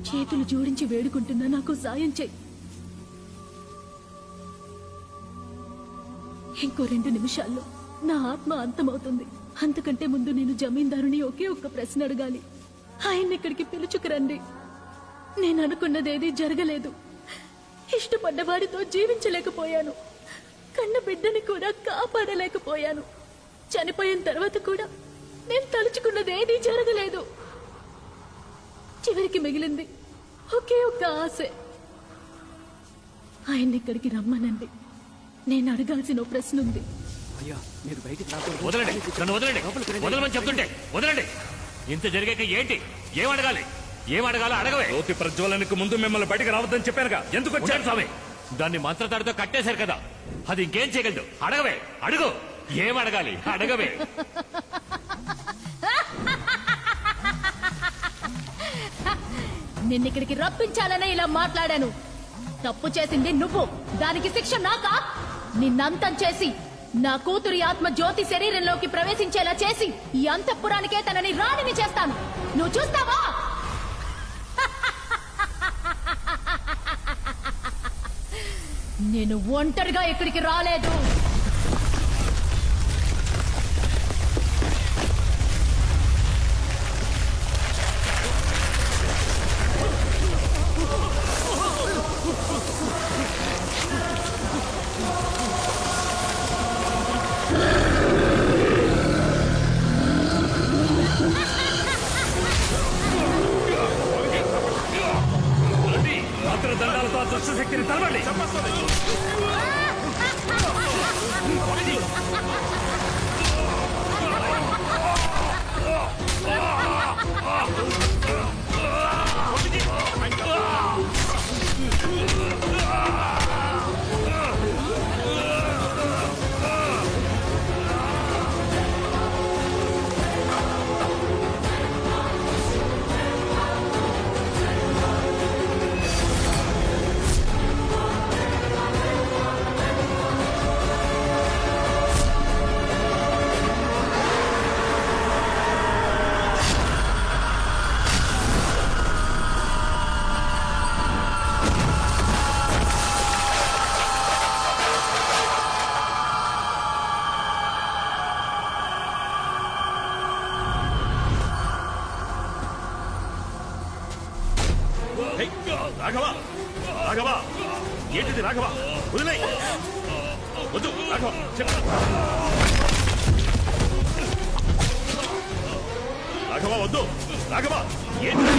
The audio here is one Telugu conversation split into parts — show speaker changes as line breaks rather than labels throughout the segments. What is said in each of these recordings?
చేతులు జోడించి వేడుకుంటున్నా నాకు సాయం చేయి. ఇంకో రెండు నిమిషాల్లో నా ఆత్మ అంతమవుతుంది. అంతకంటే ముందు నేను జమీందారుని ఒకే ఒక్క ప్రశ్న అడగాలి. ఆయన్ని ఇక్కడికి పిలుచుకురండి. నేను అనుకున్నదేది జరగలేదు. ఇష్టపడ్డవాడితో జీవించలేకపోయాను. కన్న బిడ్డని కూడా కాపాడలేకపోయాను. చనిపోయిన తర్వాత కూడా నేను తలుచుకున్నదేదీ జరగలేదు. చివరికి మిగిలింది. ఒకే ఒక్క ఆశ. ఆయన్ని ఇక్కడికి రమ్మనండి. నేను అడగాల్సిన ప్రశ్న ఉంది
అయ్యా మీరు బయటికి రాకూడదు.
వదలండి. నన్ను వదలండి. వదలమని చెప్తుంటే వదలండి. ఇంత జరిగాక ఏంటి? ఏం అడగాలి? ఏం అడగాలో అడగవే.
జ్యోతి ప్రజ్వలనకు ముందు మిమ్మల్ని బయటకు రావద్దని చెప్పానుగా. ఎందుకు
వచ్చాను
వచ్చారు
స్వామి. దాన్ని మంత్రతాడితో కట్టేశారు కదా. అది ఇంకేం చేయగలదు? అడగవే. అడుగు. ఏం అడగాలి? అడగవే.
నిన్నిక్కడికి రప్పించాలనే ఇలా మాట్లాడాను. తప్పు చేసింది నువ్వు. దానికి శిక్ష నాకా? నిన్నంతం చేసి నా కూతురి ఆత్మ జ్యోతి శరీరంలోకి ప్రవేశించేలా చేసి ఈ అంతఃపురానికే తనని రాణిని చేస్తాను. నువ్వు చూస్తావా? నేను ఒంటరిగా ఇక్కడికి రాలేదు.
రాఘవ రాఘవ ఏంటిది రాఘవ? వదిలే. వద్దు రాఘవ చెప్ప. రాఘవ వద్దు. రాఘవ ఏంటి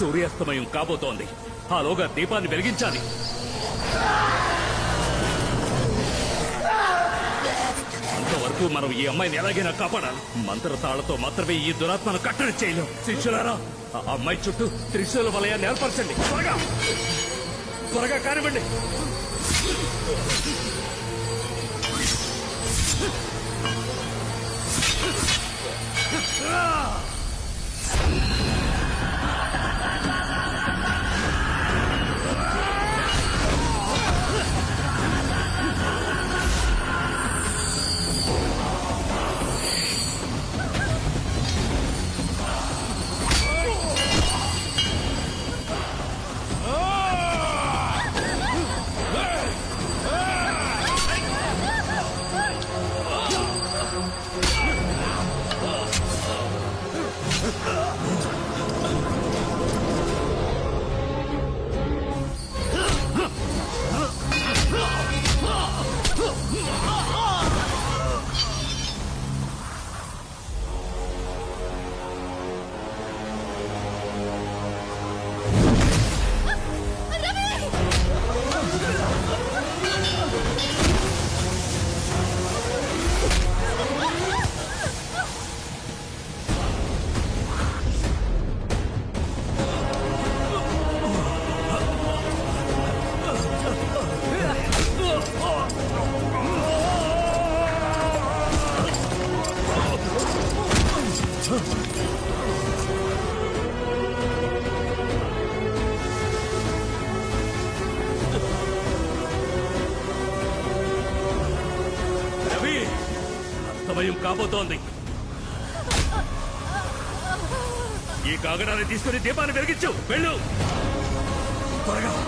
సూర్యాస్తమయం కాబోతోంది. ఆలోగా దీపాన్ని వెలిగించాలి. అంతవరకు మనం ఈ అమ్మాయిని ఎలాగైనా కాపాడాలి. మంత్రతాళతో మాత్రమే ఈ దురాత్మను కట్టడి చేయలేం. శిష్యులారా ఆ అమ్మాయి చుట్టూ త్రిశూల వలయాన్ని ఏర్పరచండి. త్వరగా! త్వరగా కానివ్వండి. Ah! కాబోతోంది. ఈ కాగడాన్ని తీసుకుని దీపాన్ని వెలిగించు. వెళ్ళు. త్వరగా.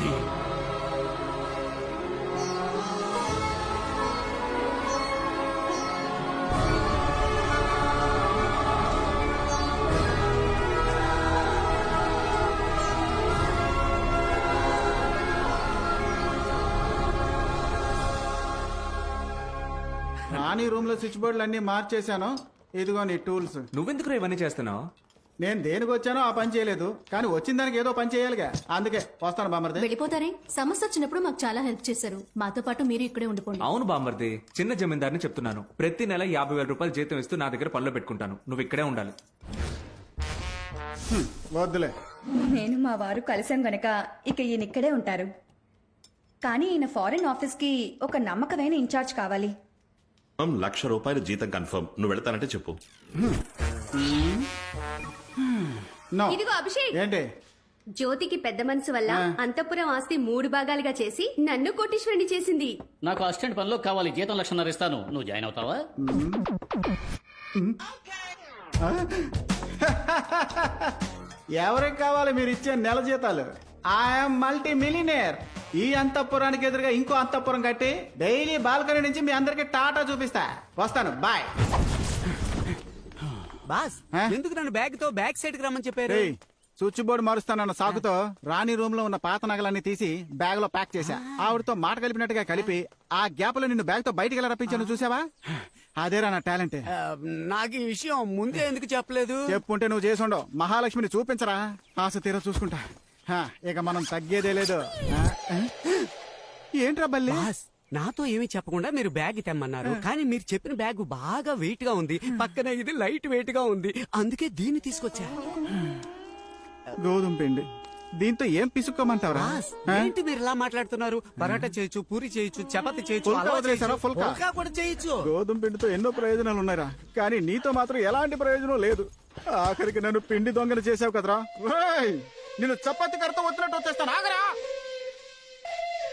శక్తి నాని రూమ్లో స్విచ్ బోర్డులు అన్ని మార్చేశాను. ఇదిగో నీ టూల్స్.
నువ్వెందుకు ఇవన్నీ చేస్తున్నావు?
నేను దేనికి వచ్చానో ఆ పని చేయలేదు కానీ వచ్చిన దానికి ఏదో పని చేయాలిగా. అందుకే వస్తాను బామర్ది
వెళ్ళిపోతారే? సమస్య వచ్చినప్పుడు మాకు చాలా హెల్ప్ చేశారు. మాతో పాటు మీరు ఇక్కడే ఉండిపోండి.
అవును బామ్మర్ది. చిన్న జమీందారిని చెప్తున్నాను. ప్రతి నెల యాభై వేల రూపాయలు జీతం ఇస్తూ నా దగ్గర పనిలో పెట్టుకుంటాను. నువ్వు ఇక్కడే ఉండాలి.
వద్దులే.
నేను మా వారు కలిసాం గనక ఇక ఈయన ఇక్కడే ఉంటారు. కానీ ఈయన ఫారెన్ ఆఫీస్కి ఒక నమ్మకమైన ఇన్ఛార్జ్ కావాలి.
లక్ష రూపాయలు జీతం కన్ఫర్మ్. నువ్వు వెళ్తానంటే చెప్పు.
నో
ఇదిగో అభిషేక్.
ఏంటి?
జ్యోతికి పెద్ద మనసు వల్ల అంతపురం ఆస్తి మూడు భాగాలుగా చేసి నన్ను కోటీశ్వరుని చేసింది.
నాకు అసిస్టెంట్ పనిలో కావాలి జీతం లక్షన్నర ఇస్తాను. నువ్వు జాయిన్ అవుతావా?
ఎవరికి కావాలి మీరు ఇచ్చే నెల జీతాలు? ఐఎమ్ మల్టీ మిలినేర్ ఈ అంతఃపురానికి ఎదురుగా ఇంకో అంతఃపురం కట్టి డైలీ బాల్కనీ నుంచి మీ అందరికి టాటా చూపిస్తా. వస్తాను. బాయ్
బాస్
ఆ?
ఎందుకు నన్ను బ్యాగ్తో బ్యాక్ సైడ్కి రమ్మని చెప్పారు?
రేయ్ స్విచ్ బోర్డు మారుస్తానన్న సాకుతో రాణి రూమ్లో ఉన్న పాత నగలన్నీ తీసి బ్యాగ్లో ప్యాక్ చేశా. ఆవిడతో మాట కలిపినట్టుగా కలిపి ఆ గ్యాప్లో నిన్ను బ్యాగ్తో బయటికి ఎలా రప్పించాను చూసావా అదేరా నా టాలెంట్.
ఆ, నాకు ఈ విషయం ముందే ఎందుకు చెప్పలేదు?
చెప్పుంటే నువ్వు చేసుండవు మహాలక్ష్మిని చూపించరా? ఆశ తీర చూసుకుంటా. హా, ఇక మనం తగ్గేదే లేదు. ఆ? ఏంట్రా బల్లి?
బాస్ నాతో ఏమీ చెప్పకుండా మీరు బ్యాగ్ తెమ్మన్నారు. కానీ మీరు చెప్పిన బ్యాగ్ బాగా వెయిట్గా ఉంది పక్కన ఇది లైట్ వెయిట్గా ఉంది. అందుకే దీన్ని తీసుకొచ్చా?
గోధుమ పిండి. దీంతో ఏం ఆ?
ఏంటి మీరు ఇలా మాట్లాడుతున్నారు? పరాటా చేయొచ్చు పూరి చేయొచ్చు చపాతి చేయొచ్చు? చేయొచ్చు, కూడా
గోధుమ పిండితో ఎన్నో ప్రయోజనాలు ఉన్నాయిరా. కానీ నీతో మాత్రం ఎలాంటి ప్రయోజనం లేదు. ఆఖరికి నన్ను పిండి దొంగలు చేసావు కదరా! నిన్ను చపాతి కడతా వచ్చినట్టు వచ్చేస్తాను ఆగరా!